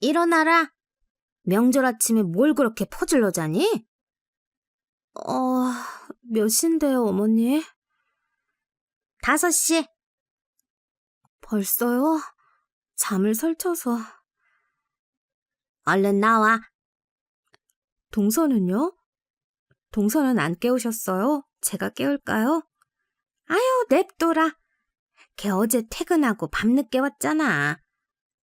일어나라. 명절 아침에 뭘 그렇게 퍼질러 자니? 어, 몇 시인데요, 어머니? 다섯 시. 벌써요? 잠을 설쳐서. 얼른 나와. 동서는요? 동서는 안 깨우셨어요? 제가 깨울까요? 아유, 냅둬라. 걔 어제 퇴근하고 밤늦게 왔잖아.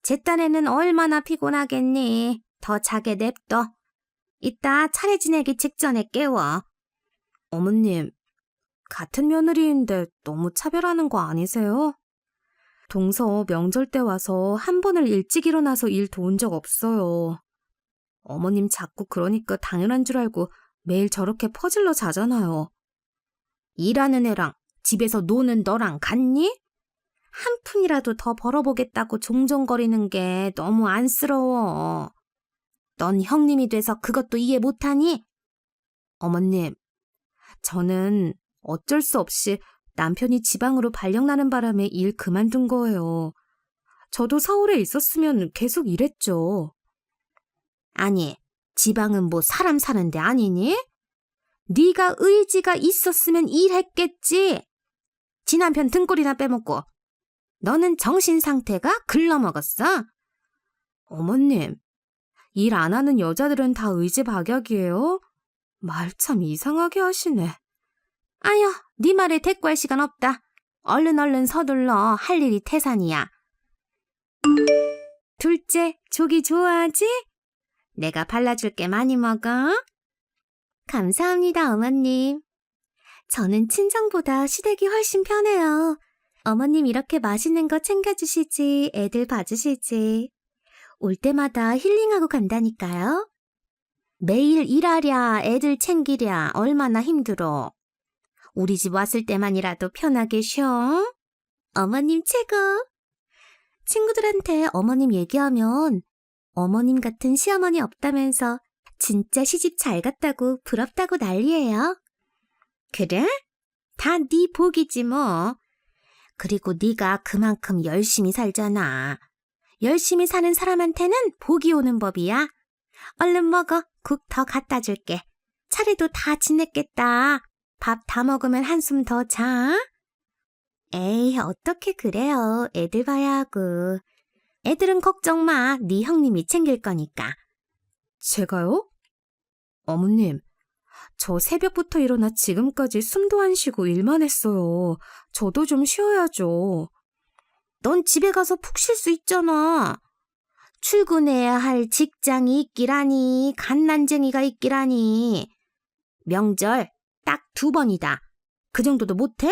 제 딴에는 얼마나 피곤하겠니. 더 자게 냅둬. 이따 차례 지내기 직전에 깨워. 어머님, 같은 며느리인데 너무 차별하는 거 아니세요? 동서 명절 때 와서 한 번을 일찍 일어나서 일 도운 적 없어요. 어머님 자꾸 그러니까 당연한 줄 알고 매일 저렇게 퍼질러 자잖아요. 일하는 애랑 집에서 노는 너랑 같니? 한 푼이라도 더 벌어보겠다고 종종거리는 게 너무 안쓰러워. 넌 형님이 돼서 그것도 이해 못하니? 어머님, 저는 어쩔 수 없이 남편이 지방으로 발령나는 바람에 일 그만둔 거예요. 저도 서울에 있었으면 계속 일했죠. 아니, 지방은 뭐 사람 사는데 아니니? 네가 의지가 있었으면 일했겠지. 지 남편 등골이나 빼먹고. 너는 정신 상태가 글러먹었어. 어머님, 일 안 하는 여자들은 다 의지박약이에요? 말 참 이상하게 하시네. 아휴, 네 말에 대꾸할 시간 없다. 얼른 얼른 서둘러 할 일이 태산이야. 둘째, 조기 좋아하지? 내가 발라줄 게 많이 먹어. 감사합니다, 어머님. 저는 친정보다 시댁이 훨씬 편해요. 어머님 이렇게 맛있는 거 챙겨주시지, 애들 봐주시지. 올 때마다 힐링하고 간다니까요. 매일 일하랴, 애들 챙기랴, 얼마나 힘들어. 우리 집 왔을 때만이라도 편하게 쉬어. 어머님 최고. 친구들한테 어머님 얘기하면 어머님 같은 시어머니 없다면서 진짜 시집 잘 갔다고 부럽다고 난리예요. 그래? 다 네 복이지 뭐. 그리고 네가 그만큼 열심히 살잖아. 열심히 사는 사람한테는 복이 오는 법이야. 얼른 먹어. 국 더 갖다 줄게. 차례도 다 지냈겠다. 밥 다 먹으면 한숨 더 자. 에이, 어떻게 그래요. 애들 봐야 하고. 애들은 걱정 마. 네 형님이 챙길 거니까. 제가요? 어머님, 저 새벽부터 일어나 지금까지 숨도 안 쉬고 일만 했어요. 저도 좀 쉬어야죠. 넌 집에 가서 푹 쉴 수 있잖아. 출근해야 할 직장이 있기라니, 갓난쟁이가 있기라니. 명절 딱 두 번이다. 그 정도도 못해?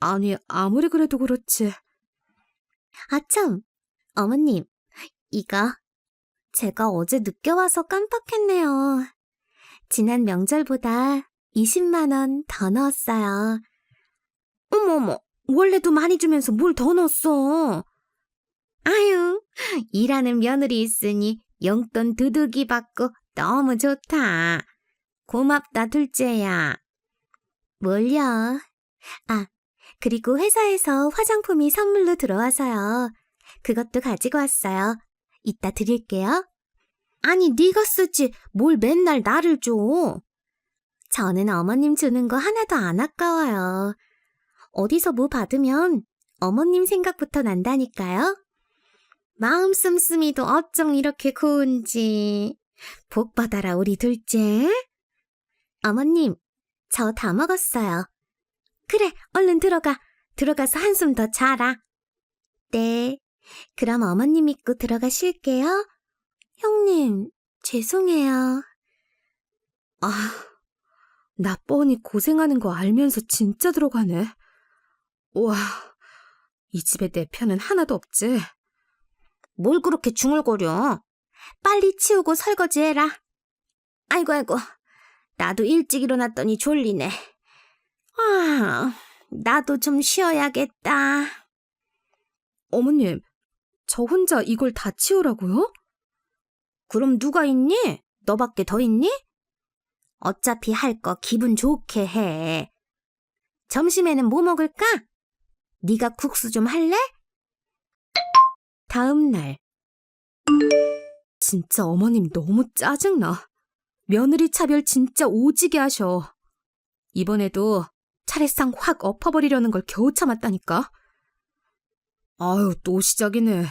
아니, 아무리 그래도 그렇지. 아참, 어머님, 이거 제가 어제 늦게 와서 깜빡했네요. 지난 명절보다 20만원 더 넣었어요. 어머머, 원래도 많이 주면서 뭘 더 넣었어? 아유, 일하는 며느리 있으니 용돈 두둑이 받고 너무 좋다. 고맙다, 둘째야. 뭘요? 아, 그리고 회사에서 화장품이 선물로 들어와서요. 그것도 가지고 왔어요. 이따 드릴게요. 아니, 네가 쓰지. 뭘 맨날 나를 줘. 저는 어머님 주는 거 하나도 안 아까워요. 어디서 뭐 받으면 어머님 생각부터 난다니까요. 마음 씀씀이도 어쩜 이렇게 고운지. 복 받아라, 우리 둘째. 어머님, 저 다 먹었어요. 그래, 얼른 들어가. 들어가서 한숨 더 자라. 네. 그럼 어머님 믿고 들어가 쉴게요. 형님, 죄송해요. 아, 나 뻔히 고생하는 거 알면서 진짜 들어가네. 와, 이 집에 내 편은 하나도 없지. 뭘 그렇게 중얼거려? 빨리 치우고 설거지해라. 아이고, 아이고. 나도 일찍 일어났더니 졸리네. 아, 나도 좀 쉬어야겠다. 어머님, 저 혼자 이걸 다 치우라고요? 그럼 누가 있니? 너밖에 더 있니? 어차피 할 거 기분 좋게 해. 점심에는 뭐 먹을까? 네가 국수 좀 할래? 다음 날 진짜 어머님 너무 짜증나. 며느리 차별 진짜 오지게 하셔. 이번에도 차례상 확 엎어버리려는 걸 겨우 참았다니까. 아유, 또 시작이네.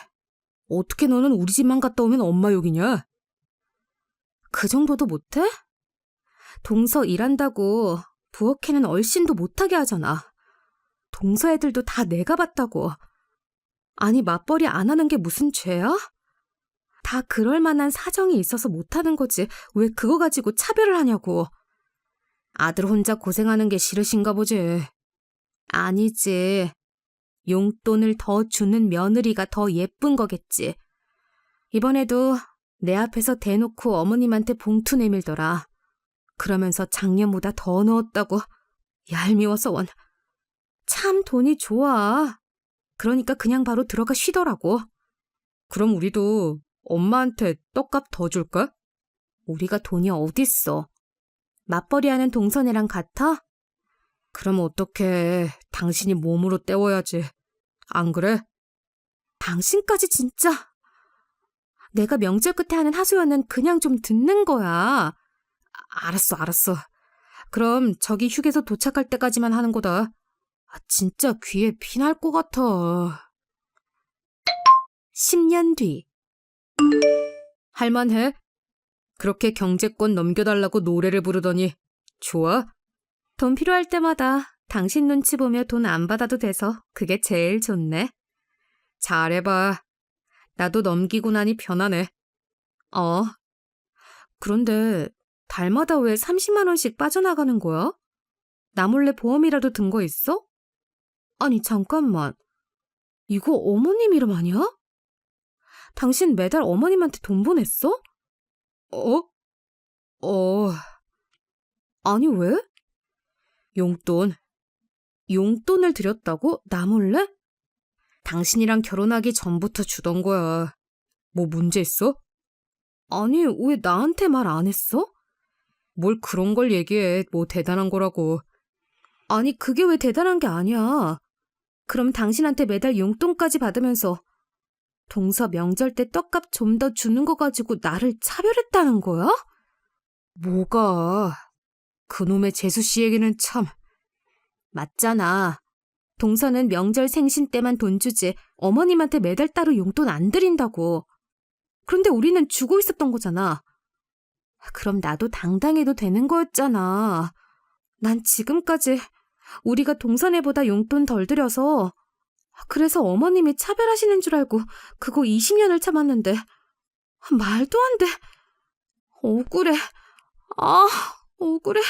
어떻게 너는 우리 집만 갔다 오면 엄마 욕이냐? 그 정도도 못해? 동서 일한다고 부엌에는 얼씬도 못하게 하잖아. 동서 애들도 다 내가 봤다고. 아니, 맞벌이 안 하는 게 무슨 죄야? 다 그럴 만한 사정이 있어서 못하는 거지. 왜 그거 가지고 차별을 하냐고. 아들 혼자 고생하는 게 싫으신가 보지. 아니지. 용돈을 더 주는 며느리가 더 예쁜 거겠지. 이번에도 내 앞에서 대놓고 어머님한테 봉투 내밀더라. 그러면서 작년보다 더 넣었다고. 얄미워서 원. 참 돈이 좋아. 그러니까 그냥 바로 들어가 쉬더라고. 그럼 우리도 엄마한테 떡값 더 줄까? 우리가 돈이 어딨어. 맞벌이하는 동선애랑 같아? 그럼 어떡해. 당신이 몸으로 때워야지. 안 그래? 당신까지 진짜. 내가 명절 끝에 하는 하소연은 그냥 좀 듣는 거야. 아, 알았어, 알았어. 그럼 저기 휴게소 도착할 때까지만 하는 거다. 아, 진짜 귀에 피날 것 같아. 10년 뒤. 할만해? 그렇게 경제권 넘겨달라고 노래를 부르더니 좋아? 돈 필요할 때마다 당신 눈치 보며 돈 안 받아도 돼서 그게 제일 좋네. 잘해봐. 나도 넘기고 나니 편하네. 어. 그런데 달마다 왜 30만 원씩 빠져나가는 거야? 나 몰래 보험이라도 든 거 있어? 아니 잠깐만. 이거 어머님 이름 아니야? 당신 매달 어머님한테 돈 보냈어? 어? 어. 아니, 왜? 용돈. 용돈을 드렸다고? 나 몰래? 당신이랑 결혼하기 전부터 주던 거야. 뭐 문제 있어? 아니, 왜 나한테 말 안 했어? 뭘 그런 걸 얘기해. 뭐 대단한 거라고. 아니, 그게 왜 대단한 게 아니야. 그럼 당신한테 매달 용돈까지 받으면서 동서 명절 때 떡값 좀 더 주는 거 가지고 나를 차별했다는 거야? 뭐가? 그놈의 재수 씨 얘기는 참. 맞잖아. 동서는 명절 생신 때만 돈 주지 어머님한테 매달 따로 용돈 안 드린다고. 그런데 우리는 주고 있었던 거잖아. 그럼 나도 당당해도 되는 거였잖아. 난 지금까지 우리가 동선애보다 용돈 덜 들여서 그래서 어머님이 차별하시는 줄 알고 그거 20년을 참았는데 말도 안 돼. 억울해. 아, 억울해.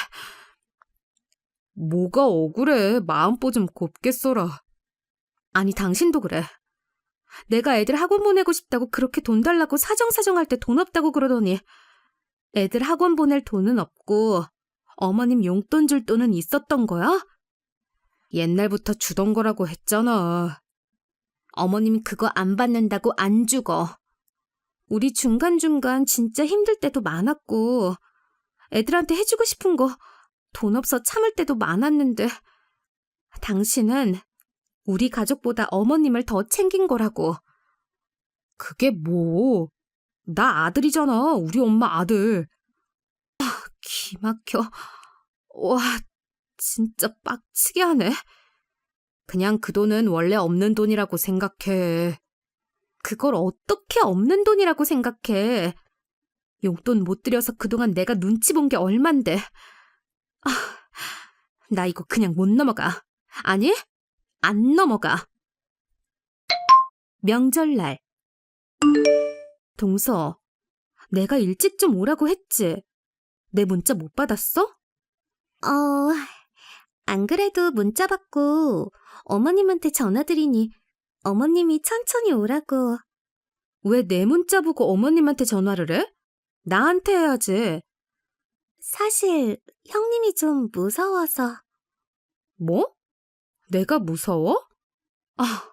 뭐가 억울해. 마음보 좀 곱게 써라. 아니, 당신도 그래. 내가 애들 학원 보내고 싶다고 그렇게 돈 달라고 사정사정할 때 돈 없다고 그러더니 애들 학원 보낼 돈은 없고 어머님 용돈 줄 돈은 있었던 거야? 옛날부터 주던 거라고 했잖아. 어머님 그거 안 받는다고 안 죽어. 우리 중간중간 진짜 힘들 때도 많았고, 애들한테 해주고 싶은 거 돈 없어 참을 때도 많았는데, 당신은 우리 가족보다 어머님을 더 챙긴 거라고. 그게 뭐? 나 아들이잖아. 우리 엄마 아들. 아, 기막혀. 와, 진짜 빡치게 하네. 그냥 그 돈은 원래 없는 돈이라고 생각해. 그걸 어떻게 없는 돈이라고 생각해? 용돈 못 들여서 그동안 내가 눈치 본 게 얼만데. 아, 나 이거 그냥 못 넘어가. 아니, 안 넘어가. 명절날. 동서, 내가 일찍 좀 오라고 했지? 내 문자 못 받았어? 어, 안 그래도 문자 받고 어머님한테 전화드리니 어머님이 천천히 오라고. 왜 내 문자 보고 어머님한테 전화를 해? 나한테 해야지. 사실 형님이 좀 무서워서. 뭐? 내가 무서워? 아,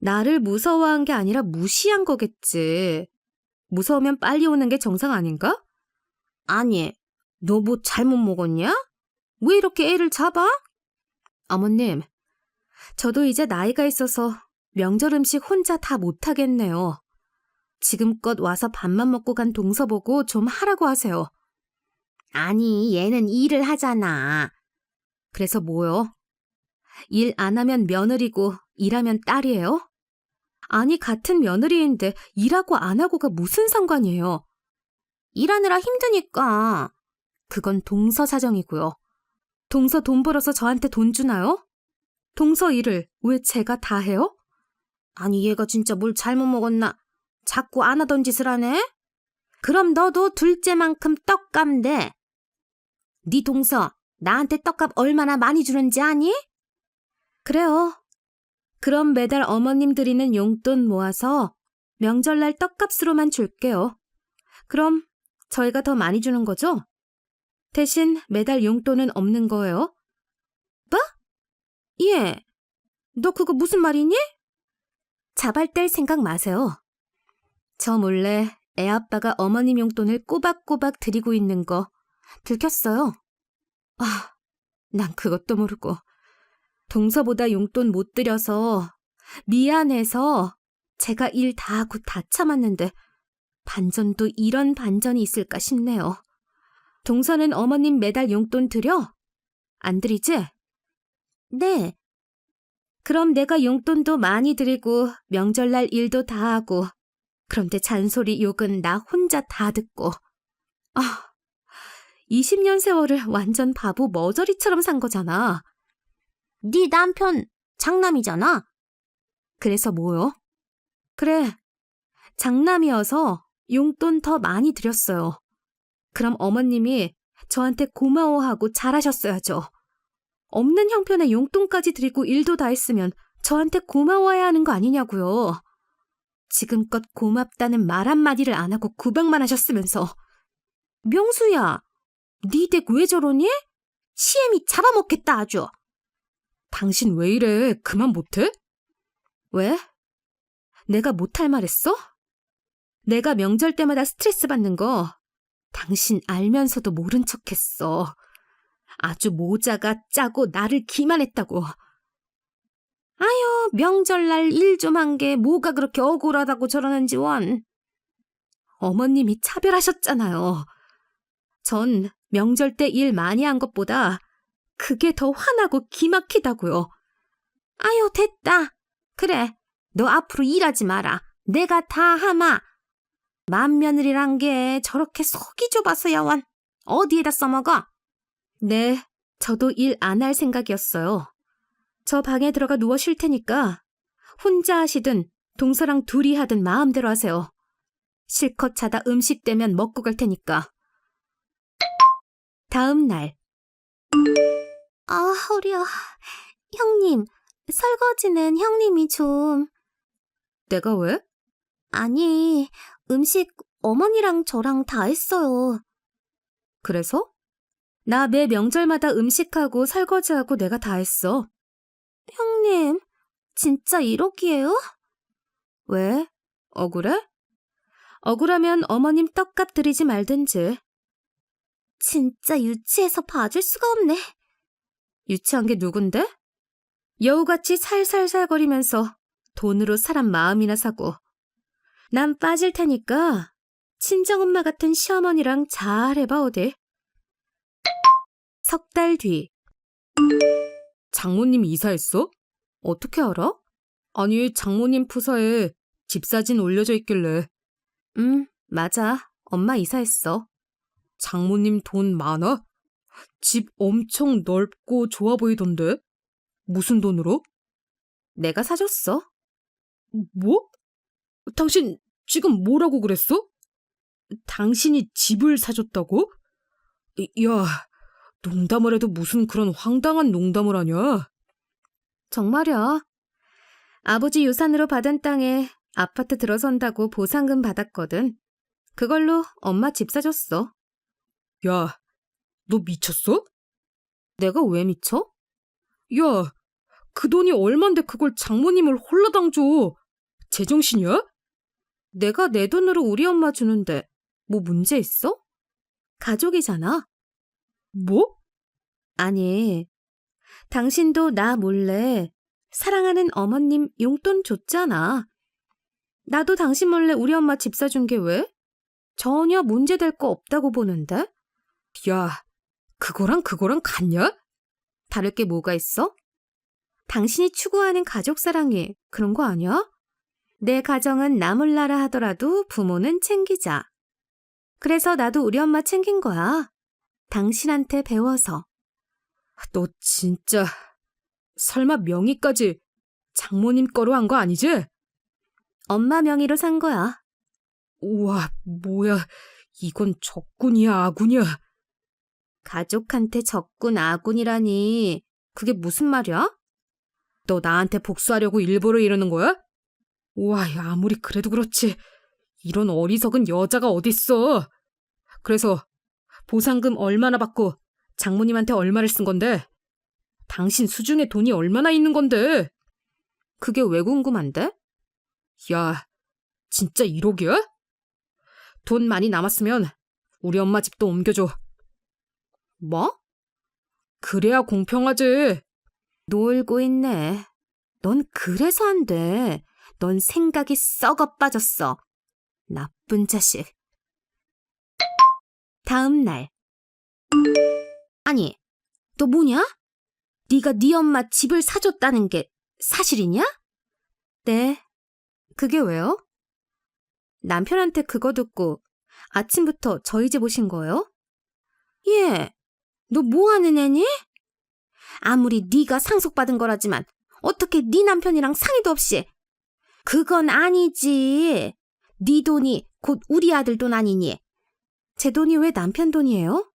나를 무서워한 게 아니라 무시한 거겠지. 무서우면 빨리 오는 게 정상 아닌가? 아니, 너 뭐 잘못 먹었냐? 왜 이렇게 애를 잡아? 어머님, 저도 이제 나이가 있어서 명절 음식 혼자 다 못하겠네요. 지금껏 와서 밥만 먹고 간 동서 보고 좀 하라고 하세요. 아니, 얘는 일을 하잖아. 그래서 뭐요? 일 안 하면 며느리고 일하면 딸이에요? 아니, 같은 며느리인데 일하고 안 하고가 무슨 상관이에요? 일하느라 힘드니까. 그건 동서 사정이고요. 동서 돈 벌어서 저한테 돈 주나요? 동서 일을 왜 제가 다 해요? 아니, 얘가 진짜 뭘 잘못 먹었나? 자꾸 안 하던 짓을 하네? 그럼 너도 둘째만큼 내. 네 동서, 나한테 떡값 얼마나 많이 주는지 아니? 그래요. 그럼 매달 어머님 드리는 용돈 모아서 명절날 떡값으로만 줄게요. 그럼 저희가 더 많이 주는 거죠? 대신 매달 용돈은 없는 거예요. 예. 너 그거 무슨 말이니? 자발뗄 생각 마세요. 저 몰래 애 아빠가 어머님 용돈을 꼬박꼬박 드리고 있는 거 들켰어요. 아, 난 그것도 모르고 동서보다 용돈 못 드려서 미안해서 제가 일 다 하고 다 참았는데 반전도 이런 반전이 있을까 싶네요. 동서는 어머님 매달 용돈 드려? 안 드리지? 네. 그럼 내가 용돈도 많이 드리고 명절날 일도 다 하고 그런데 잔소리 욕은 나 혼자 다 듣고 아 20년 세월을 완전 바보 머저리처럼 산 거잖아. 네 남편 장남이잖아. 그래서 뭐요? 그래 장남이어서 용돈 더 많이 드렸어요. 그럼 어머님이 저한테 고마워하고 잘하셨어야죠. 없는 형편에 용돈까지 드리고 일도 다 했으면 저한테 고마워해야 하는 거 아니냐고요. 지금껏 고맙다는 말 한마디를 안 하고 구박만 하셨으면서. 명수야, 네댁왜 저러니? 시엠이 잡아먹겠다 아주. 당신 왜 이래? 그만 못해? 왜? 내가 못할 말 했어? 내가 명절 때마다 스트레스 받는 거 당신 알면서도 모른 척 했어. 아주 모자가 짜고 나를 기만했다고. 아유, 명절날 일 좀 한 게 뭐가 그렇게 억울하다고 저러는지 원. 어머님이 차별하셨잖아요. 전 명절 때 일 많이 한 것보다 그게 더 화나고 기막히다고요. 아유, 됐다. 그래, 너 앞으로 일하지 마라. 내가 다 하마. 맏며느리란 게 저렇게 속이 좁아서야 원. 어디에다 써먹어? 네, 저도 일 안 할 생각이었어요. 저 방에 들어가 누워 쉴 테니까 혼자 하시든 동서랑 둘이 하든 마음대로 하세요. 실컷 자다 음식 되면 먹고 갈 테니까. 다음 날, 아, 허리야. 형님, 설거지는 형님이 좀. 내가 왜? 아니, 음식 어머니랑 저랑 다 했어요. 그래서? 나 매 명절마다 음식하고 설거지하고 내가 다 했어. 형님, 진짜 이러기에요? 왜? 억울해? 억울하면 어머님 떡값 드리지 말든지. 진짜 유치해서 봐줄 수가 없네. 유치한 게 누군데? 여우같이 살살살거리면서 돈으로 사람 마음이나 사고. 난 빠질 테니까 친정엄마 같은 시어머니랑 잘 해봐 어디. 석달 뒤. 장모님 이사했어? 어떻게 알아? 아니, 장모님 푸사에 집 사진 올려져 있길래. 응, 맞아. 엄마 이사했어. 장모님 돈 많아? 집 엄청 넓고 좋아 보이던데? 무슨 돈으로? 내가 사줬어. 뭐? 당신 지금 뭐라고 그랬어? 당신이 집을 사줬다고? 야, 농담을 해도 무슨 그런 황당한 농담을 하냐? 정말이야. 아버지 유산으로 받은 땅에 아파트 들어선다고 보상금 받았거든. 그걸로 엄마 집 사줬어. 야, 너 미쳤어? 내가 왜 미쳐? 야, 그 돈이 얼만데 그걸 장모님을 홀라당 줘. 제정신이야? 내가 내 돈으로 우리 엄마 주는데 뭐 문제 있어? 가족이잖아. 뭐? 아니, 당신도 나 몰래 사랑하는 어머님 용돈 줬잖아. 나도 당신 몰래 우리 엄마 집 사준 게 왜? 전혀 문제될 거 없다고 보는데? 야, 그거랑 그거랑 같냐? 다를 게 뭐가 있어? 당신이 추구하는 가족 사랑이 그런 거 아니야? 내 가정은 나몰라라 하더라도 부모는 챙기자. 그래서 나도 우리 엄마 챙긴 거야. 당신한테 배워서. 너 진짜 설마 명의까지 장모님 거로 한 거 아니지? 엄마 명의로 산 거야. 우와, 뭐야. 이건 적군이야, 아군이야. 가족한테 적군, 아군이라니. 그게 무슨 말이야? 너 나한테 복수하려고 일부러 이러는 거야? 야, 아무리 그래도 그렇지. 이런 어리석은 여자가 어딨어. 그래서 보상금 얼마나 받고 장모님한테 얼마를 쓴 건데? 당신 수중에 돈이 얼마나 있는 건데? 그게 왜 궁금한데? 야, 진짜 1억이야? 돈 많이 남았으면 우리 엄마 집도 옮겨줘. 뭐? 그래야 공평하지. 놀고 있네. 넌 그래서 안 돼. 넌 생각이 썩어 빠졌어. 나쁜 자식. 다음 날. 아니, 너 뭐냐? 네가 네 엄마 집을 사줬다는 게 사실이냐? 네. 그게 왜요? 남편한테 그거 듣고 아침부터 저희 집 오신 거예요? 예. 너 뭐 하는 애니? 아무리 네가 상속받은 거라지만 어떻게 네 남편이랑 상의도 없이 그건 아니지. 네 돈이 곧 우리 아들 돈 아니니? 제 돈이 왜 남편 돈이에요?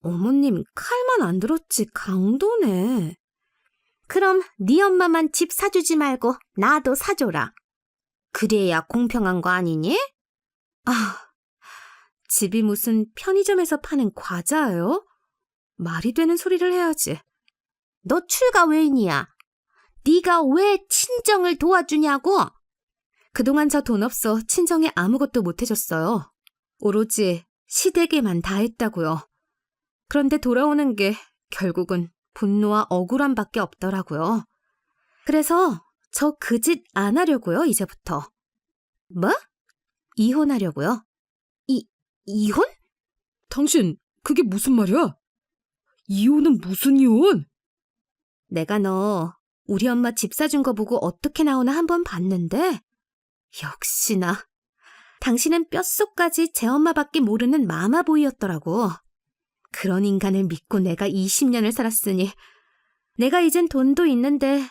어머님 칼만 안 들었지 강도네. 그럼 네 엄마만 집 사주지 말고 나도 사줘라. 그래야 공평한 거 아니니? 아, 집이 무슨 편의점에서 파는 과자예요? 말이 되는 소리를 해야지. 너 출가 외인이야. 네가 왜 친정을 도와주냐고? 그동안 저 돈 없어 친정에 아무것도 못 해줬어요. 오로지 시댁에만 다 했다고요. 그런데 돌아오는 게 결국은 분노와 억울함밖에 없더라고요. 그래서 저 그 짓 안 하려고요, 이제부터. 뭐? 이혼하려고요. 이, 이혼? 당신, 그게 무슨 말이야? 이혼은 무슨 이혼? 내가 너 우리 엄마 집 사준 거 보고 어떻게 나오나 한번 봤는데, 역시나. 당신은 뼛속까지 제 엄마밖에 모르는 마마보이였더라고. 그런 인간을 믿고 내가 20년을 살았으니, 내가 이젠 돈도 있는데,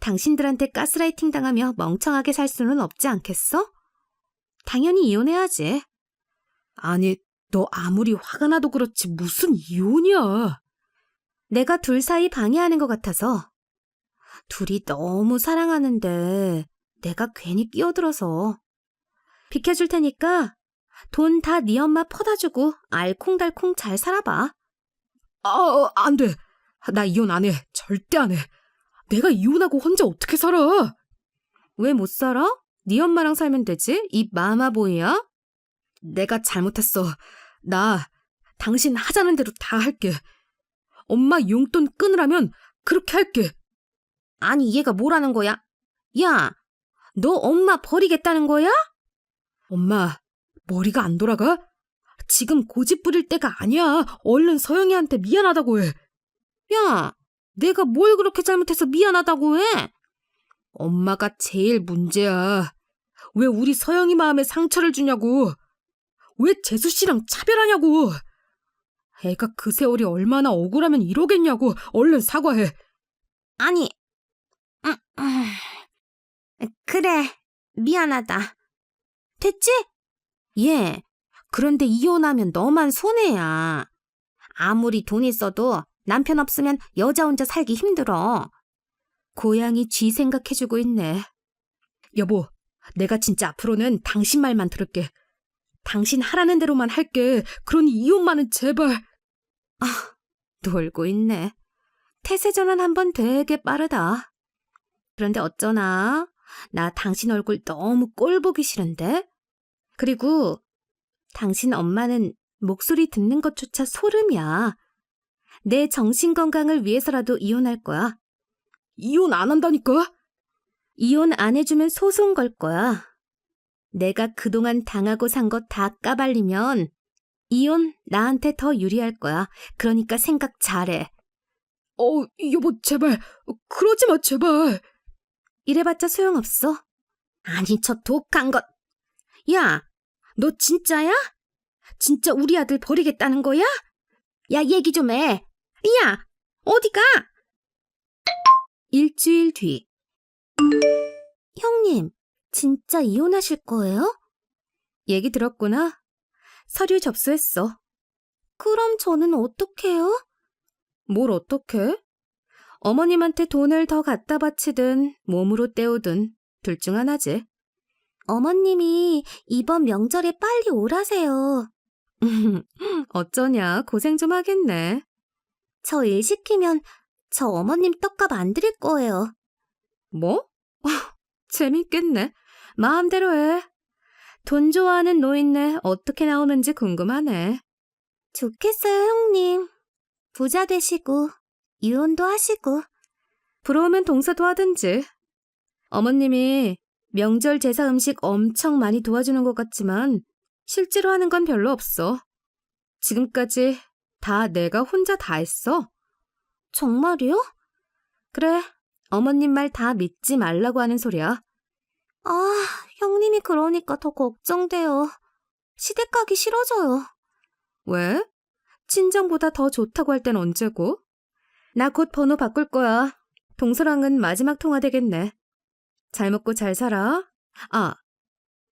당신들한테 가스라이팅 당하며 멍청하게 살 수는 없지 않겠어? 당연히 이혼해야지. 아니, 너 아무리 화가 나도 그렇지 무슨 이혼이야. 내가 둘 사이 방해하는 것 같아서. 둘이 너무 사랑하는데 내가 괜히 끼어들어서. 비켜줄 테니까 돈 다 네 엄마 퍼다 주고 알콩달콩 잘 살아봐. 아, 안 돼. 나 이혼 안 해. 절대 안 해. 내가 이혼하고 혼자 어떻게 살아? 왜 못 살아? 네 엄마랑 살면 되지? 이 마마보이야? 내가 잘못했어. 나 당신 하자는 대로 다 할게. 엄마 용돈 끊으라면 그렇게 할게. 아니 얘가 뭐라는 거야? 야, 너 엄마 버리겠다는 거야? 엄마, 머리가 안 돌아가? 지금 고집 부릴 때가 아니야. 얼른 서영이한테 미안하다고 해. 야, 내가 뭘 그렇게 잘못해서 미안하다고 해? 엄마가 제일 문제야. 왜 우리 서영이 마음에 상처를 주냐고. 왜 재수 씨랑 차별하냐고. 애가 그 세월이 얼마나 억울하면 이러겠냐고. 얼른 사과해. 아니, 음, 음. 그래, 미안하다. 됐지? 예. 그런데 이혼하면 너만 손해야. 아무리 돈 있어도 남편 없으면 여자 혼자 살기 힘들어. 고양이 쥐 생각해주고 있네. 여보, 내가 진짜 앞으로는 당신 말만 들을게. 당신 하라는 대로만 할게. 그러니 이혼만은 제발. 아, 놀고 있네. 태세 전환 한 번 되게 빠르다. 그런데 어쩌나? 나 당신 얼굴 너무 꼴 보기 싫은데? 그리고 당신 엄마는 목소리 듣는 것조차 소름이야. 내 정신 건강을 위해서라도 이혼할 거야. 이혼 안 한다니까? 이혼 안 해주면 소송 걸 거야. 내가 그동안 당하고 산 거 다 까발리면 이혼 나한테 더 유리할 거야. 그러니까 생각 잘해. 어, 여보, 제발. 그러지 마, 제발. 이래봤자 소용없어. 아니, 저 독한 것. 야, 너 진짜야? 진짜 우리 아들 버리겠다는 거야? 야, 얘기 좀 해. 야, 어디가? 일주일 뒤. 형님, 진짜 이혼하실 거예요? 얘기 들었구나. 서류 접수했어. 그럼 저는 어떡해요? 뭘 어떡해? 어머님한테 돈을 더 갖다 바치든 몸으로 때우든 둘 중 하나지. 어머님이 이번 명절에 빨리 오라세요. 어쩌냐, 고생 좀 하겠네. 저 일 시키면 저 어머님 떡값 안 드릴 거예요. 뭐? 재밌겠네. 마음대로 해. 돈 좋아하는 노인네 어떻게 나오는지 궁금하네. 좋겠어요, 형님. 부자 되시고, 이혼도 하시고. 부러우면 동서도 하든지. 어머님이 명절 제사 음식 엄청 많이 도와주는 것 같지만, 실제로 하는 건 별로 없어. 지금까지 다 내가 혼자 다 했어. 정말이요? 그래, 어머님 말 다 믿지 말라고 하는 소리야. 아, 형님이 그러니까 더 걱정돼요. 시댁 가기 싫어져요. 왜? 친정보다 더 좋다고 할 땐 언제고? 나 곧 번호 바꿀 거야. 동서랑은 마지막 통화 되겠네. 잘 먹고 잘 살아. 아,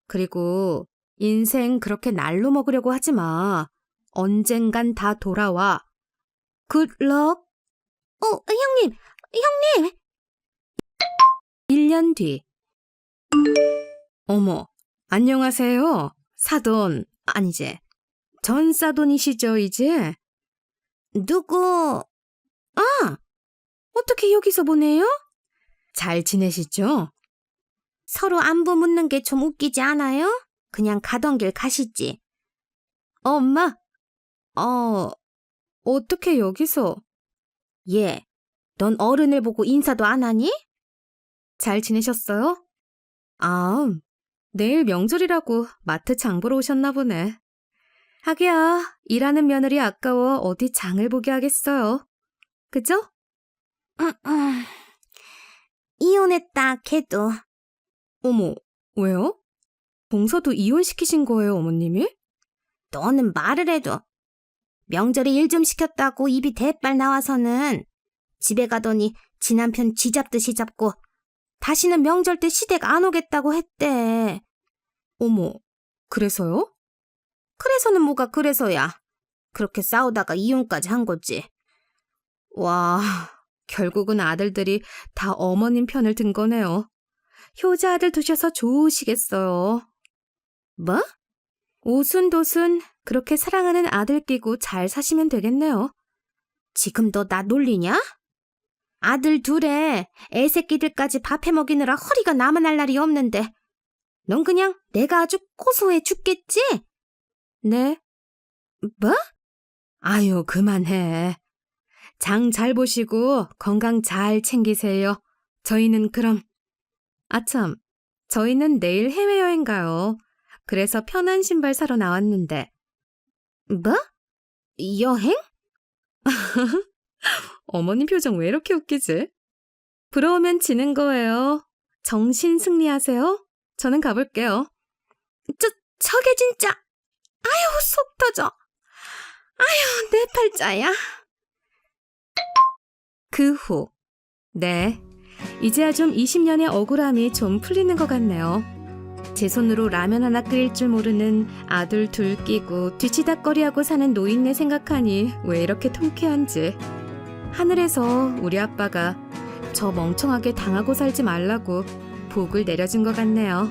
그리고 인생 그렇게 날로 먹으려고 하지 마. 언젠간 다 돌아와. 굿럭. 어, 형님, 형님! 1년 뒤. 어머, 안녕하세요. 사돈, 아니지. 전 사돈이시죠, 이제? 누구? 아! 어떻게 여기서 보내요? 잘 지내시죠? 서로 안부 묻는 게 좀 웃기지 않아요? 그냥 가던 길 가시지. 어, 엄마? 어, 어떻게 여기서? 예, 넌 어른을 보고 인사도 안 하니? 잘 지내셨어요? 아, 내일 명절이라고 마트 장 보러 오셨나 보네. 하기야, 일하는 며느리 아까워 어디 장을 보게 하겠어요. 그죠? 음, 음. 이혼했다, 걔도. 어머, 왜요? 동서도 이혼시키신 거예요, 어머님이? 너는 말을 해도. 명절에 일 좀 시켰다고 입이 대빨 나와서는 집에 가더니 지 남편 쥐잡듯이 잡고 다시는 명절 때 시댁 안 오겠다고 했대. 어머, 그래서요? 그래서는 뭐가 그래서야. 그렇게 싸우다가 이혼까지 한 거지. 와, 결국은 아들들이 다 어머님 편을 든 거네요. 효자 아들 두셔서 좋으시겠어요. 뭐? 오순도순 그렇게 사랑하는 아들 끼고 잘 사시면 되겠네요. 지금 너 나 놀리냐? 아들 둘에 애 새끼들까지 밥 해 먹이느라 허리가 남아날 날이 없는데 넌 그냥 내가 아주 고소해 죽겠지? 네. 뭐? 아유, 그만해. 장 잘 보시고 건강 잘 챙기세요. 저희는 그럼. 아참, 저희는 내일 해외여행 가요. 그래서 편한 신발 사러 나왔는데. 뭐? 여행? 어머님 표정 왜 이렇게 웃기지? 부러우면 지는 거예요. 정신 승리하세요. 저는 가볼게요. 저, 저게 진짜. 아유, 속 터져. 아유, 내 팔자야. 그 후. 네. 이제야 좀 20년의 억울함이 좀 풀리는 것 같네요. 제 손으로 라면 하나 끓일 줄 모르는 아들 둘 끼고 뒤치다꺼리하고 사는 노인네 생각하니 왜 이렇게 통쾌한지. 하늘에서 우리 아빠가 저 멍청하게 당하고 살지 말라고 복을 내려준 것 같네요.